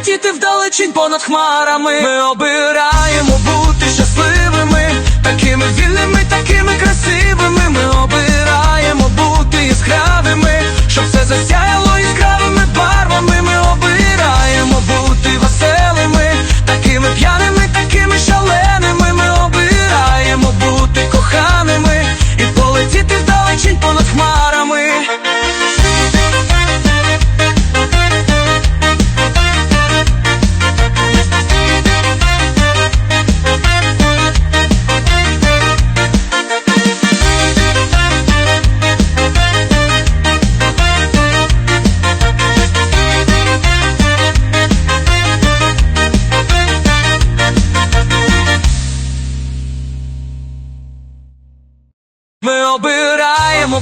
і полетіти вдалечінь понад хмарами. Ми обираємо бути щасливими, такими вільними, такими красивими.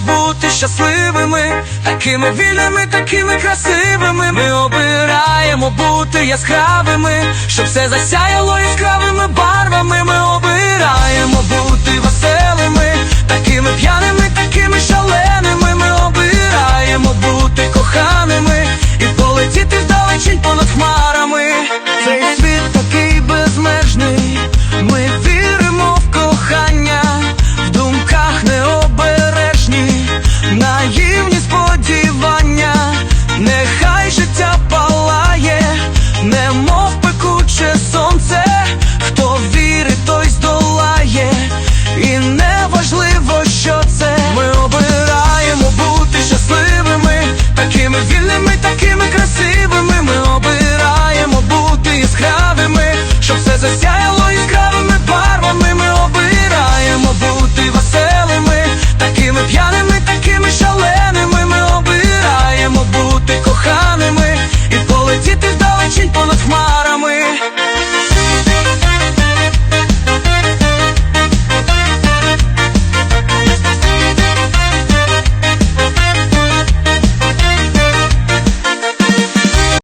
Бути щасливими, такими вільними, такими красивими. Ми обираємо бути яскравими, щоб все засяяло яскравими барвами. Ми обираємо бути веселими, такими п'яними, такими шаленими. Ми обираємо бути коханими і полетіти вдалечінь понад хмарами. Цей